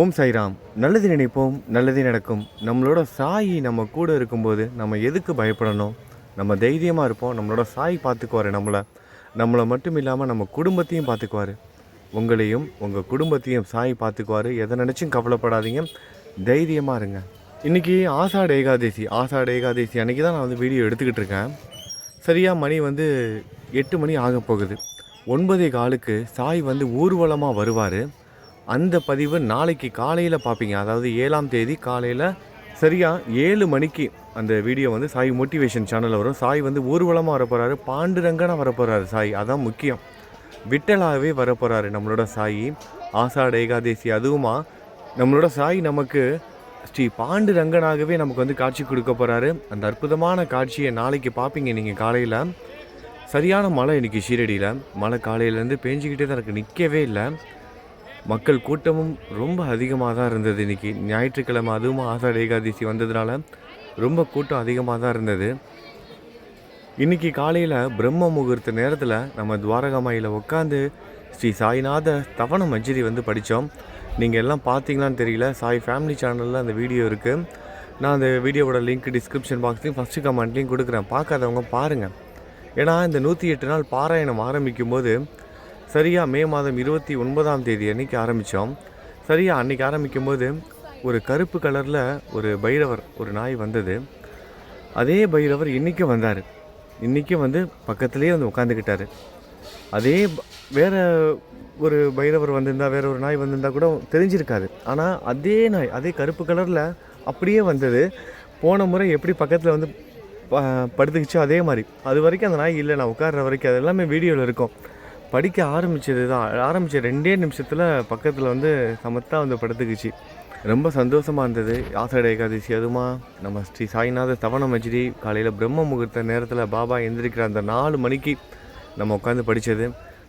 ஓம் சாய்ராம். நல்லது நினைப்போம் நல்லது நடக்கும். நம்மளோட சாயி நம்ம கூட இருக்கும்போது நம்ம எதுக்கு பயப்படணும்? நம்ம தைரியமாக இருப்போம் நம்மளோட சாய் பார்த்துக்குவாரு நம்மளை. நம்மளை மட்டும் இல்லாமல் நம்ம குடும்பத்தையும் பார்த்துக்குவாரு உங்களையும் உங்கள் குடும்பத்தையும் சாய் பார்த்துக்குவாரு எதை நினச்சும் கவலைப்படாதீங்க. தைரியமாக இருங்க. இன்றைக்கி ஆசாடு ஏகாதசி ஆசாடு ஏகாதசி அன்றைக்கி தான் நான் வந்து வீடியோ எடுத்துக்கிட்டு இருக்கேன். சரியாக மணி வந்து எட்டு மணி ஆக போகுது. ஒன்பதே காலுக்கு சாய் வந்து ஊர்வலமாக வருவார். அந்த பதிவு நாளைக்கு காலையில் பார்ப்பீங்க அதாவது ஏழாம் தேதி காலையில் சரியாக ஏழு மணிக்கு அந்த வீடியோ வந்து சாய் மோட்டிவேஷன் சேனலில் வரும். சாய் வந்து ஊர்வலமாக வரப்போகிறாரு பாண்டுரங்கனாக வரப்போகிறாரு சாய். அதான் முக்கியம். விட்டலாகவே வரப்போகிறாரு நம்மளோட சாய். ஆசாட ஏகாதேசி அதுவுமா நம்மளோட சாய் நமக்கு ஸ்ரீ பாண்டுரங்கனாகவே நமக்கு வந்து காட்சி கொடுக்க போகிறாரு அந்த அற்புதமான காட்சியை நாளைக்கு பார்ப்பீங்க நீங்கள் காலையில். சரியான மழை இன்றைக்கி ஷீரடியில். மழை காலையிலேருந்து பேஞ்சிக்கிட்டே தான் இருக்குது நிற்கவே இல்லை. மக்கள் கூட்டமும் ரொம்ப அதிகமாக தான் இருந்தது இன்றைக்கி ஞாயிற்றுக்கிழமை அதுவும் ஆசாட ஏகாதசி வந்ததுனால ரொம்ப கூட்டம் அதிகமாக தான் இருந்தது. இன்னைக்கு காலையில் பிரம்ம முகூர்த்த நேரத்தில் நம்ம துவாரகாமாயில் உட்காந்து ஸ்ரீ சாய்நாத தவண மஞ்சரி வந்து படித்தோம் நீங்கள் எல்லாம் பார்த்தீங்களான்னு தெரியல. சாய் ஃபேமிலி சேனலில் அந்த வீடியோ இருக்குது நான் அந்த வீடியோவோட லிங்க் டிஸ்கிரிப்ஷன் பாக்ஸ்லையும் ஃபஸ்ட்டு கமெண்ட்லையும் கொடுக்குறேன். பார்க்காதவங்க பாருங்கள் ஏன்னா இந்த நூற்றி எட்டு நாள் பாராயணம் ஆரம்பிக்கும் போது சரியாக மே மாதம் இருபத்தி ஒன்பதாம் தேதி அன்னைக்கு ஆரம்பித்தோம் சரியாக அன்னைக்கு ஆரம்பிக்கும் போது ஒரு கருப்பு கலரில் ஒரு பைரவர் ஒரு நாய் வந்தது. அதே பைரவர் இன்றைக்கும் வந்தார். இன்றைக்கும் வந்து பக்கத்துலேயே வந்து உட்காந்துக்கிட்டார் அதே வேறு வேற ஒரு பைரவர் வந்திருந்தா வேறு ஒரு நாய் வந்திருந்தா கூட தெரிஞ்சிருக்காது. ஆனால் அதே நாய் அதே கருப்பு கலரில் அப்படியே வந்தது. போன முறை எப்படி பக்கத்தில் வந்து ப- படுத்துக்கிச்சோ அதே மாதிரி. அது வரைக்கும் அந்த நாய் இல்லை நான் உட்கார்ற வரைக்கும் அது எல்லாமே வீடியோவில் இருக்கும். படிக்க ஆரம்பித்தது தான் ஆரம்பித்த ரெண்டே நிமிஷத்தில் பக்கத்தில் வந்து சமத்தாக வந்து படுத்துக்குச்சு. ரொம்ப சந்தோஷமாக இருந்தது. ஆசாட ஏகாதசி அதுமா நம்ம ஸ்ரீ சாய்நாத தவண மஜிரி காலையில் பிரம்ம முகூர்த்த நேரத்தில் பாபா எந்திரிக்கிற அந்த நாலு மணிக்கு நம்ம உட்காந்து படித்தது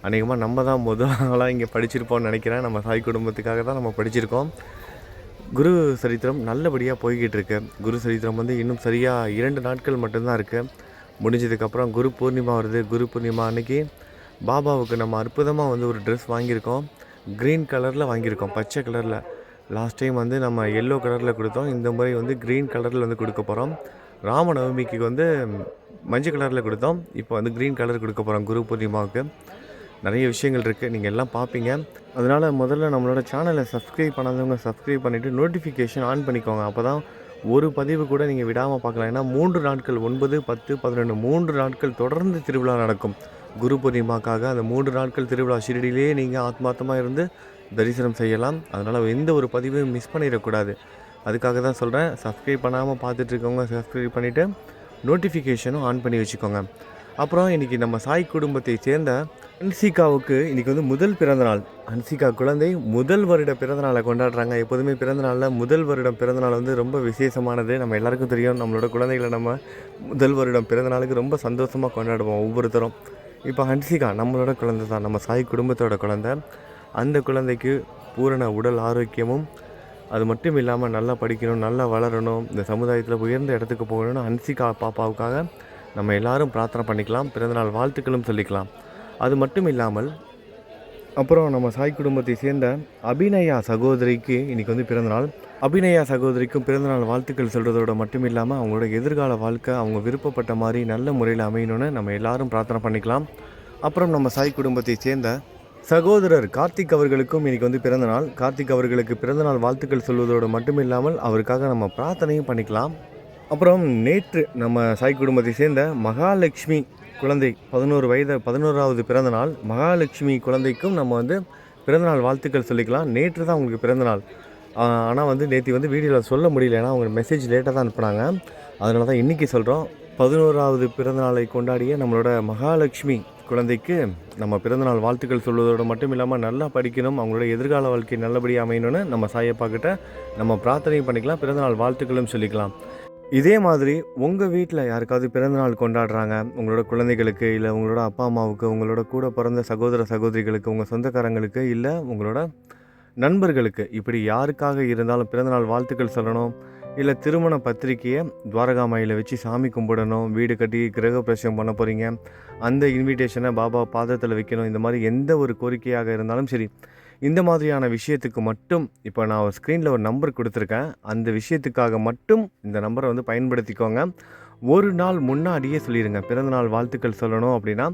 அநேகமாக நம்ம தான் முதல் இங்கே படிச்சிருப்போம்னு நினைக்கிறேன். நம்ம சாய் குடும்பத்துக்காக தான் நம்ம படிச்சிருக்கோம். குரு சரித்திரம் நல்லபடியாக போய்கிட்டு இருக்கு. குரு சரித்திரம் வந்து இன்னும் சரியாக இரண்டு நாட்கள் மட்டும்தான் இருக்குது முடிஞ்சதுக்கப்புறம் குரு பூர்ணிமா வருது. குரு பூர்ணிமா அன்னைக்கு பாபாவுக்கு நம்ம அற்புதமாக வந்து ஒரு ட்ரெஸ் வாங்கியிருக்கோம். க்ரீன் கலரில் வாங்கியிருக்கோம். பச்சை கலரில் லாஸ்ட் டைம் வந்து நம்ம எல்லோ கலரில் கொடுத்தோம். இந்த முறை வந்து க்ரீன் கலரில் வந்து கொடுக்க போகிறோம் ராமநவமிக்கு வந்து மஞ்சள் கலரில் கொடுத்தோம். இப்போ வந்து க்ரீன் கலர் கொடுக்க போகிறோம் குரு பூர்ணிமாவுக்கு. நிறைய விஷயங்கள் இருக்குது நீங்கள் எல்லாம் பார்ப்பீங்க அதனால் முதல்ல நம்மளோட சேனலை சப்ஸ்கிரைப் பண்ணாதவங்க சப்ஸ்கிரைப் பண்ணிவிட்டு நோட்டிஃபிகேஷன் ஆன் பண்ணிக்கோங்க. அப்போ தான் ஒரு பதிவு கூட நீங்கள் விடாமல் பார்க்கலாம். ஏன்னா மூன்று நாட்கள் ஒன்பது பத்து பதினொன்று மூன்று நாட்கள் தொடர்ந்து திருவிழா நடக்கும். குரு பூர்ணிமாக்காக அந்த மூன்று நாட்கள் திருவிழா ஷிரடியிலே நீங்கள் ஆத்மார்த்தமாக இருந்து தரிசனம் செய்யலாம். அதனால் எந்த ஒரு பதிவையும் மிஸ் பண்ணிடக்கூடாது. அதுக்காக தான் சொல்கிறேன் சப்ஸ்கிரைப் பண்ணாமல் பார்த்துட்ருக்கவங்க சப்ஸ்கிரைப் பண்ணிவிட்டு நோட்டிஃபிகேஷனும் ஆன் பண்ணி வச்சுக்கோங்க. அப்புறம் இன்றைக்கி நம்ம சாய் குடும்பத்தை சேர்ந்த ஹன்சிகாவுக்கு இன்றைக்கி வந்து முதல் பிறந்தநாள். ஹன்சிகா குழந்தை முதல் வருட பிறந்தநாளை கொண்டாடுறாங்க. எப்போதுமே பிறந்தநாளில் முதல் வருடம் பிறந்தநாள் வந்து ரொம்ப விசேஷமானது. நம்ம எல்லாருக்கும் தெரியும். நம்மளோட குழந்தைகளை நம்ம முதல் வருடம் பிறந்தநாளுக்கு ரொம்ப சந்தோஷமாக கொண்டாடுவோம் ஒவ்வொருத்தரும். இப்போ ஹன்சிகா நம்மளோட குழந்தை தான் நம்ம சாய் குடும்பத்தோட குழந்தை. அந்த குழந்தைக்கு பூரண உடல் ஆரோக்கியமும் அது மட்டும் இல்லாமல் நல்லா படிக்கணும் நல்லா வளரணும் இந்த சமுதாயத்தில் உயர்ந்த இடத்துக்கு போகணும்னு ஹன்சிகா பாப்பாவுக்காக நம்ம எல்லாரும் பிரார்த்தனை பண்ணிக்கலாம் பிறந்தநாள் வாழ்த்துக்களும் சொல்லிக்கலாம். அது மட்டும் இல்லாமல் அப்புறம் நம்ம சாய் குடும்பத்தை சேர்ந்த அபிநயா சகோதரிக்கு இன்றைக்கி வந்து பிறந்தநாள் அபிநயா சகோதரிக்கும் பிறந்தநாள் வாழ்த்துக்கள் சொல்கிறதோட மட்டும் இல்லாமல் அவங்களோட எதிர்கால வாழ்க்கை அவங்க விருப்பப்பட்ட மாதிரி நல்ல முறையில் அமையணும்னு நம்ம எல்லாரும் பிரார்த்தனை பண்ணிக்கலாம். அப்புறம் நம்ம சாய் குடும்பத்தை சேர்ந்த சகோதரர் கார்த்திக் அவர்களுக்கும் இன்னைக்கு வந்து பிறந்தநாள் கார்த்திக் அவர்களுக்கு பிறந்தநாள் வாழ்த்துக்கள் சொல்வதோடு மட்டும் இல்லாமல் அவருக்காக நம்ம பிரார்த்தனையும் பண்ணிக்கலாம். அப்புறம் நேற்று நம்ம சாய் குடும்பத்தை சேர்ந்த மகாலட்சுமி குழந்தை பதினோரு வயது பதினோராவது பிறந்தநாள் மகாலட்சுமி குழந்தைக்கும் நம்ம வந்து பிறந்தநாள் வாழ்த்துக்கள் சொல்லிக்கலாம். நேற்று தான் அவங்களுக்கு பிறந்தநாள் ஆனால் வந்து நேற்று வந்து வீடியோவில் சொல்ல முடியல. ஏன்னா அவங்க மெசேஜ் லேட்டாக தான் அனுப்புனாங்க. அதனால தான் இன்றைக்கி சொல்கிறோம் பதினோராவது பிறந்தநாளை கொண்டாடிய நம்மளோட மகாலட்சுமி குழந்தைக்கு நம்ம பிறந்தநாள் வாழ்த்துக்கள் சொல்வதோடு மட்டும் இல்லாமல் நல்லா படிக்கணும். அவங்களோட எதிர்கால வாழ்க்கை நல்லபடியாக அமையணும்னு நம்ம சாயப்பா கிட்ட நம்ம பிரார்த்தனையும் பண்ணிக்கலாம். பிறந்தநாள் வாழ்த்துக்களும் சொல்லிக்கலாம். இதே மாதிரி உங்கள் வீட்டில் யாருக்காவது பிறந்தநாள் கொண்டாடுறாங்க உங்களோட குழந்தைகளுக்கு இல்லை உங்களோட அப்பா அம்மாவுக்கு உங்களோட கூட பிறந்த சகோதர சகோதரிகளுக்கு உங்கள் சொந்தக்காரங்களுக்கு இல்லை உங்களோட நண்பர்களுக்கு இப்படி யாருக்காக இருந்தாலும் பிறந்தநாள் வாழ்த்துக்கள் சொல்லணும் இல்லை திருமண பத்திரிக்கையை துவாரகாமாயில் வச்சு சாமி கும்பிடணும் வீடு கட்டி கிரகப்பிரவேசம் பண்ண போகிறீங்க அந்த இன்விடேஷனை பாபா பாதத்தில் வைக்கணும் இந்த மாதிரி எந்த ஒரு கோரிக்கையாக இருந்தாலும் சரி இந்த மாதிரியான விஷயத்துக்கு மட்டும் இப்போ நான் ஒரு ஸ்க்ரீனில் ஒரு நம்பர் கொடுத்துருக்கேன். அந்த விஷயத்துக்காக மட்டும் இந்த நம்பரை வந்து பயன்படுத்திக்கோங்க. ஒரு நாள் முன்னாடியே சொல்லிடுங்க பிறந்தநாள் வாழ்த்துக்கள் சொல்லணும் அப்படின்னா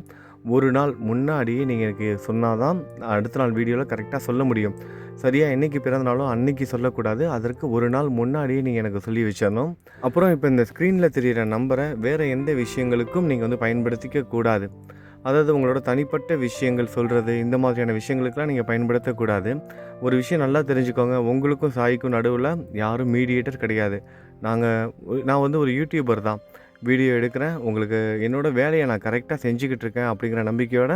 ஒரு நாள் முன்னாடியே நீங்கள் எனக்கு சொன்னால் தான் அடுத்த நாள் வீடியோவில் கரெக்டாக சொல்ல முடியும். சரியாக என்றைக்கு பிறந்தநாளோ அன்னைக்கு சொல்லக்கூடாது. அதற்கு ஒரு நாள் முன்னாடியே நீங்கள் எனக்கு சொல்லி வச்சிடணும் அப்புறம் இப்போ இந்த ஸ்க்ரீனில் தெரிகிற நம்பரை வேறு எந்த விஷயங்களுக்கும் நீங்கள் வந்து பயன்படுத்திக்க கூடாது. அதாவது உங்களோட தனிப்பட்ட விஷயங்கள் சொல்கிறது இந்த மாதிரியான விஷயங்களுக்கெல்லாம் நீங்கள் பயன்படுத்தக்கூடாது. ஒரு விஷயம் நல்லா தெரிஞ்சுக்கோங்க. உங்களுக்கும் சாய்க்கும் நடுவில் யாரும் மீடியேட்டர் கிடையாது. நாங்கள் நான் வந்து ஒரு யூடியூபர் தான். வீடியோ எடுக்கிறேன். உங்களுக்கு என்னோடய வேலையை நான் கரெக்டாக செஞ்சுக்கிட்டு இருக்கேன் அப்படிங்கிற நம்பிக்கையோட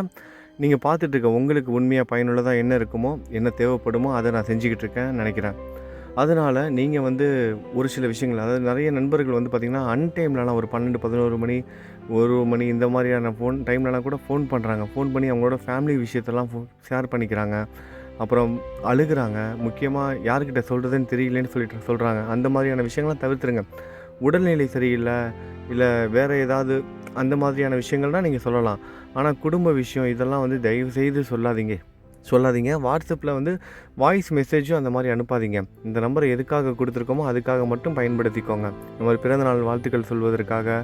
நீங்கள் பார்த்துட்ருக்க உங்களுக்கு உண்மையாக பயனுள்ளதாக என்ன இருக்குமோ என்ன தேவைப்படுமோ அதை நான் செஞ்சுக்கிட்டு இருக்கேன் நினைக்கிறேன். அதனால் நீங்கள் வந்து ஒரு சில விஷயங்கள் அதாவது நிறைய நண்பர்கள் வந்து பார்த்திங்கன்னா அன்டைம்லலாம் ஒரு பன்னெண்டு பதினோரு மணி ஒரு மணி இந்த மாதிரியான ஃபோன் டைம்லலாம் கூட ஃபோன் பண்ணுறாங்க ஃபோன் பண்ணி அவங்களோட ஃபேமிலி விஷயத்தெல்லாம் ஃபோ ஷேர் பண்ணிக்கிறாங்க. அப்புறம் அழுகுறாங்க. முக்கியமாக யார்கிட்ட சொல்கிறதுன்னு தெரியலன்னு சொல்லிட்டு சொல்கிறாங்க அந்த மாதிரியான விஷயங்கள்லாம் தவிர்த்துருங்க. உடல்நிலை சரியில்லை இல்லை வேறு ஏதாவது அந்த மாதிரியான விஷயங்கள்னால் நீங்கள் சொல்லலாம். ஆனால் குடும்ப விஷயம் இதெல்லாம் வந்து தயவு செய்து சொல்லாதீங்க. சொல்லாதீங்க. வாட்ஸ்அப்பில் வந்து வாய்ஸ் மெசேஜும் அந்த மாதிரி அனுப்பாதீங்க. இந்த நம்பரை எதுக்காக கொடுத்துருக்கோமோ அதுக்காக மட்டும் பயன்படுத்திக்கோங்க. இந்த மாதிரி பிறந்தநாள் வாழ்த்துக்கள் சொல்வதற்காக.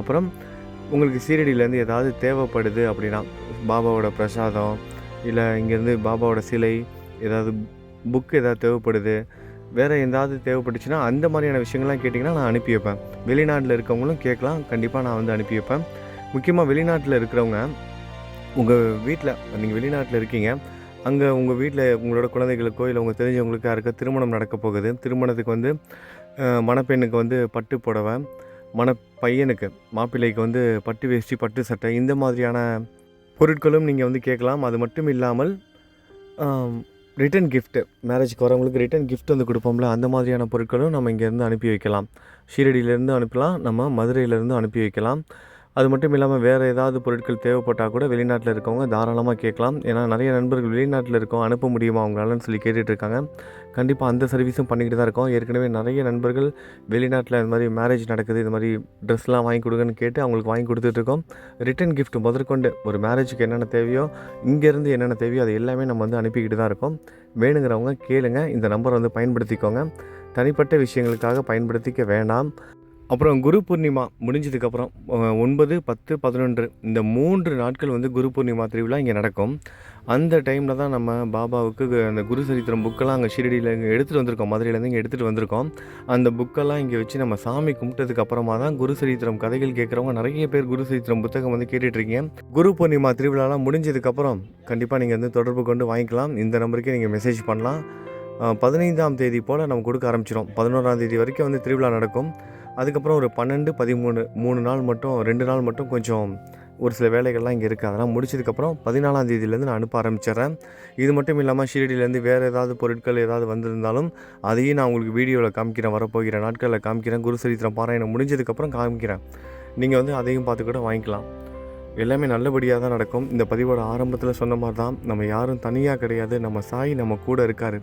அப்புறம் உங்களுக்கு சீரடியிலேருந்து ஏதாவது தேவைப்படுது அப்படின்னா பாபாவோட பிரசாதம் இல்லை இங்கேருந்து பாபாவோட சிலை ஏதாவது புக் ஏதாவது தேவைப்படுது வேறு ஏதாவது தேவைப்பட்டுச்சுன்னா அந்த மாதிரியான விஷயங்கள்லாம் கேட்டிங்கன்னா நான் அனுப்பி வைப்பேன். வெளிநாட்டில் இருக்கவங்களும் கேட்கலாம். கண்டிப்பாக நான் வந்து அனுப்பி வைப்பேன். முக்கியமாக வெளிநாட்டில் இருக்கிறவங்க உங்கள் வீட்டில் நீங்கள் வெளிநாட்டில் இருக்கீங்க அங்கே உங்கள் வீட்டில் உங்களோட குழந்தைகளுக்கோ இல்லை உங்கள் தெரிஞ்சவங்களுக்கோ யாருக்கோ திருமணம் நடக்க போகுது. திருமணத்துக்கு வந்து மணப்பெண்ணுக்கு வந்து பட்டு புடவை மண பையனுக்கு மாப்பிள்ளைக்கு வந்து பட்டு வேஷ்டி பட்டு சட்டை இந்த மாதிரியான பொருட்களும் நீங்கள் வந்து கேட்கலாம். அது மட்டும் இல்லாமல் ரிட்டன் கிஃப்ட்டு மேரேஜ்க்கு வரவங்களுக்கு ரிட்டன் கிஃப்ட் வந்து கொடுப்போம்ல அந்த மாதிரியான பொருட்களும் நம்ம இங்கேருந்து அனுப்பி வைக்கலாம். ஷீரடியிலேருந்து அனுப்பலாம் நம்ம மதுரையிலேருந்து அனுப்பி வைக்கலாம். அது மட்டும் இல்லாமல் வேறு ஏதாவது பொருட்கள் தேவைப்பட்டால் கூட வெளிநாட்டில் இருக்கவங்க தாராளமாக கேட்கலாம். ஏன்னா நிறைய நண்பர்கள் வெளிநாட்டில் இருக்கோம் அனுப்ப முடியுமா அவங்களாலன்னு சொல்லி கேட்டுட்ருக்காங்க கண்டிப்பாக அந்த சர்வீஸும் பண்ணிக்கிட்டு தான் இருக்கோம். ஏற்கனவே நிறைய நண்பர்கள் வெளிநாட்டில் இந்த மாதிரி மேரேஜ் நடக்குது இது மாதிரி ட்ரெஸ்லாம் வாங்கி கொடுங்கன்னு கேட்டு அவங்களுக்கு வாங்கி கொடுத்துட்ருக்கோம் ரிட்டன் கிஃப்ட் முதற்கொண்டு ஒரு மேரேஜுக்கு என்னென்ன தேவையோ இங்கேருந்து என்னென்ன தேவையோ அது எல்லாமே நம்ம வந்து அனுப்பிக்கிட்டு தான் இருக்கோம். வேணுங்கிறவங்க கேளுங்க. இந்த நம்பரை வந்து பயன்படுத்திக்கோங்க. தனிப்பட்ட விஷயங்களுக்காக பயன்படுத்திக்க வேண்டாம் அப்புறம் குரு பூர்ணிமா முடிஞ்சதுக்கப்புறம் ஒன்பது பத்து பதினொன்று இந்த மூன்று நாட்கள் வந்து குரு பூர்ணிமா திருவிழா இங்கே நடக்கும். அந்த டைமில் தான் நம்ம பாபாவுக்கு அந்த குரு சரித்திரம் புக்கெல்லாம் அங்கே ஷிரடியில் இங்கே எடுத்துகிட்டு வந்திருக்கோம். மதுரையிலேருந்து இங்கே எடுத்துகிட்டு வந்திருக்கோம். அந்த புக்கெல்லாம் இங்கே வச்சு நம்ம சாமி கும்பிட்டதுக்கு அப்புறமா தான் குரு சரித்திரம் கதைகள் கேட்குறவங்க நிறைய பேர் குரு சரித்திரம் புத்தகம் வந்து கேட்டுட்ருக்கீங்க. குரு பூர்ணிமா திருவிழாலாம் முடிஞ்சதுக்கப்புறம் கண்டிப்பாக நீங்கள் வந்து தொடர்பு கொண்டு வாங்கிக்கலாம். இந்த நம்பருக்கே நீங்கள் மெசேஜ் பண்ணலாம். பதினைந்தாம் தேதி போல் நம்ம கொடுக்க ஆரம்பிச்சிடும் பதினோராம் தேதி வரைக்கும் வந்து திருவிழா நடக்கும். அதுக்கப்புறம் ஒரு பன்னெண்டு பதிமூணு மூணு நாள் மட்டும் ரெண்டு நாள் மட்டும் கொஞ்சம் ஒரு சில வேலைகள்லாம் இங்கே இருக்குது அதெல்லாம் முடிச்சதுக்கப்புறம் பதினாலாம் தேதியிலேருந்து நான் அனுப்ப ஆரம்பிச்சிடுறேன். இது மட்டும் இல்லாமல் ஷீரடியிலேருந்து வேறு ஏதாவது பொருட்கள் ஏதாவது வந்திருந்தாலும் அதையும் நான் உங்களுக்கு வீடியோவில் காமிக்கிறேன். வரப்போகிற நாட்களில் காமிக்கிறேன். குரு சரித்திரம் பாராயணம் முடிஞ்சதுக்கப்புறம் காமிக்கிறேன். நீங்கள் வந்து அதையும் பார்த்து கூட வாங்கிக்கலாம். எல்லாமே நல்லபடியாக தான் நடக்கும். இந்த பதிவோட ஆரம்பத்தில் சொன்ன மாதிரி தான் நம்ம யாரும் தனியாக கிடையாது. நம்ம சாய் நம்ம கூட இருக்கார்.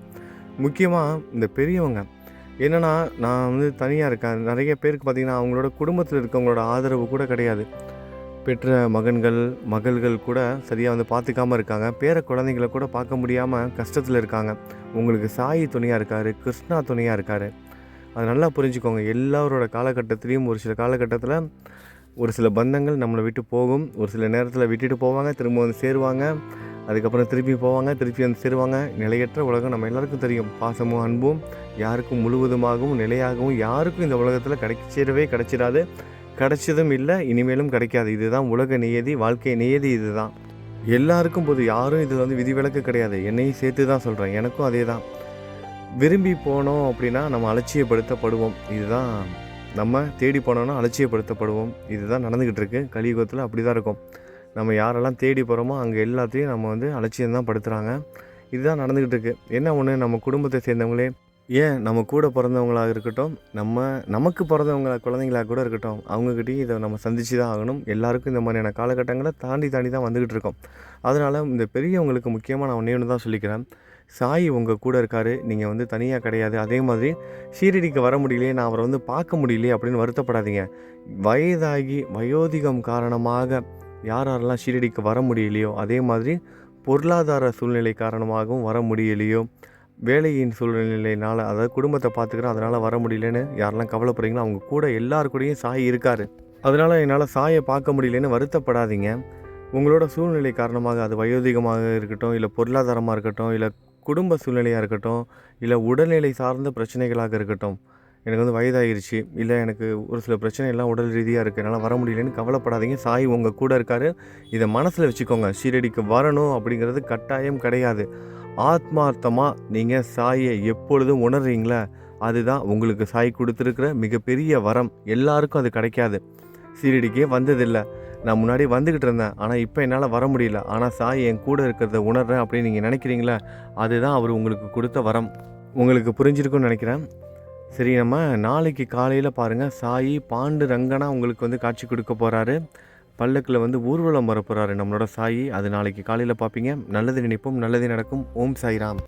முக்கியமாக இந்த பெரியவங்க என்னென்னா நான் வந்து தனியாக இருக்கேன். நிறைய பேருக்கு பார்த்திங்கன்னா அவங்களோட குடும்பத்தில் இருக்கவங்களோட ஆதரவு கூட கிடையாது. பெற்ற மகன்கள் மகள்கள் கூட சரியாக வந்து பார்த்துக்காமல் இருக்காங்க. பேர குழந்தைங்கள கூட பார்க்க முடியாமல் கஷ்டத்தில் இருக்காங்க. உங்களுக்கு சாயி துணையாக இருக்கார் கிருஷ்ணா துணையாக இருக்கார். அது நல்லா புரிஞ்சுக்கோங்க. எல்லாரோட காலகட்டத்திலையும் ஒரு சில காலகட்டத்தில் ஒரு சில பந்தங்கள் நம்மளை விட்டு போகும். ஒரு சில நேரத்தில் விட்டுட்டு போவாங்க திரும்ப வந்து சேருவாங்க. அதுக்கப்புறம் திருப்பி போவாங்க திருப்பி வந்து சேருவாங்க. நிலையற்ற உலகம் நம்ம எல்லாருக்கும் தெரியும். பாசமும் அன்பும் யாருக்கும் முழுவதுமாகவும் நிலையாகவும் யாருக்கும் இந்த உலகத்தில் கிடைச்சிடவே கிடைச்சிடாது. கிடைச்சதும் இல்லை இனிமேலும் கிடைக்காது. இதுதான் உலக நியதி வாழ்க்கை நியதி இதுதான். எல்லாருக்கும் போது யாரும் இதில் வந்து விதிவிலக்கு கிடையாது. என்னையும் சேர்த்து தான் சொல்கிறேன் எனக்கும் அதே தான் விரும்பி போனோம் அப்படின்னா நம்ம அலட்சியப்படுத்தப்படுவோம். இதுதான் நம்ம தேடி போனோன்னா அலட்சியப்படுத்தப்படுவோம். இதுதான் நடந்துக்கிட்டு இருக்கு. கலியுகத்தில் அப்படி தான் இருக்கும். நம்ம யாரெல்லாம் தேடி போகிறோமோ அங்கே எல்லாத்தையும் நம்ம வந்து அலட்சியம் தான் படுத்துகிறாங்க இதுதான் நடந்துக்கிட்டு இருக்குது என்ன ஒன்று நம்ம குடும்பத்தை சேர்ந்தவங்களே ஏன் நம்ம கூட பிறந்தவங்களாக இருக்கட்டும் நம்ம நமக்கு பிறந்தவங்க குழந்தைங்களாக கூட இருக்கட்டும் அவங்கக்கிட்டையும் இதை நம்ம சந்திச்சு தான் ஆகணும். எல்லாருக்கும் இந்த மாதிரியான காலகட்டங்களை தாண்டி தாண்டி தான் வந்துக்கிட்டு இருக்கோம். அதனால் இந்த பெரியவங்களுக்கு முக்கியமாக நான் ஒன்றே ஒன்று தான் சொல்லிக்கிறேன். சாய் உங்கள் கூட இருக்கார். நீங்கள் வந்து தனியாக கிடையாது. அதே மாதிரி ஷீரடிக்கு வர முடியலையே நான் அவரை வந்து பார்க்க முடியலையே அப்படின்னு வருத்தப்படாதீங்க. வயதாகி வயோதிகம் காரணமாக யார் யாரெல்லாம் ஷீரடிக்கு வர முடியலையோ அதே மாதிரி பொருளாதார சூழ்நிலை காரணமாகவும் வர முடியலையோ வேலையின் சூழ்நிலையினால் அதாவது குடும்பத்தை பார்த்துக்கிறோம் அதனால் வர முடியலன்னு யாரெல்லாம் கவலைப்படுறீங்களோ அவங்க கூட எல்லார் கூடயும் சாய் இருக்கார். அதனால் என்னால் சாயை பார்க்க முடியலன்னு வருத்தப்படாதீங்க. உங்களோட சூழ்நிலை காரணமாக அது வயோதிகமாக இருக்கட்டும் இல்லை பொருளாதாரமாக இருக்கட்டும் இல்லை குடும்ப சூழ்நிலையாக இருக்கட்டும் இல்லை உடல்நிலை சார்ந்த பிரச்சனைகளாக இருக்கட்டும் எனக்கு வந்து வயதாகிருச்சு இல்லை எனக்கு ஒரு சில பிரச்சனைலாம் உடல் ரீதியாக இருக்குது. என்னால் வர முடியலன்னு கவலைப்படாதீங்க. சாய் உங்கள் கூட இருக்கார். இதை மனசில் வச்சுக்கோங்க. ஷீரடிக்கு வரணும் அப்படிங்கிறது கட்டாயம் கிடையாது. ஆத்மார்த்தமாக நீங்கள் சாயை எப்பொழுதும் உணர்றீங்களா? அதுதான் உங்களுக்கு சாய் கொடுத்துருக்கிற மிகப்பெரிய வரம். எல்லாருக்கும் அது கிடைக்காது. சீரடிக்கே வந்ததில்லை. நான் முன்னாடி வந்துக்கிட்டு இருந்தேன். ஆனால் இப்போ என்னால் வர முடியல. ஆனால் சாய் என் கூட இருக்கிறத உணர்றேன் அப்படின்னு நீங்கள் நினைக்கிறீங்களா? அதுதான் அவர் உங்களுக்கு கொடுத்த வரம். உங்களுக்கு புரிஞ்சிருக்கும்னு நினைக்கிறேன். சரி நம்ம நாளைக்கு காலையில் பாருங்கள் சாயி பாண்டு ரங்கனா உங்களுக்கு வந்து காட்சி கொடுக்க போகிறாரு பல்லக்கில் வந்து ஊர்வலம் வர போகிறாரு நம்மளோட சாயி. அது நாளைக்கு காலையில் பார்ப்பீங்க நல்லது நினைப்போம் நல்லது நடக்கும். ஓம் சாய்ராம்.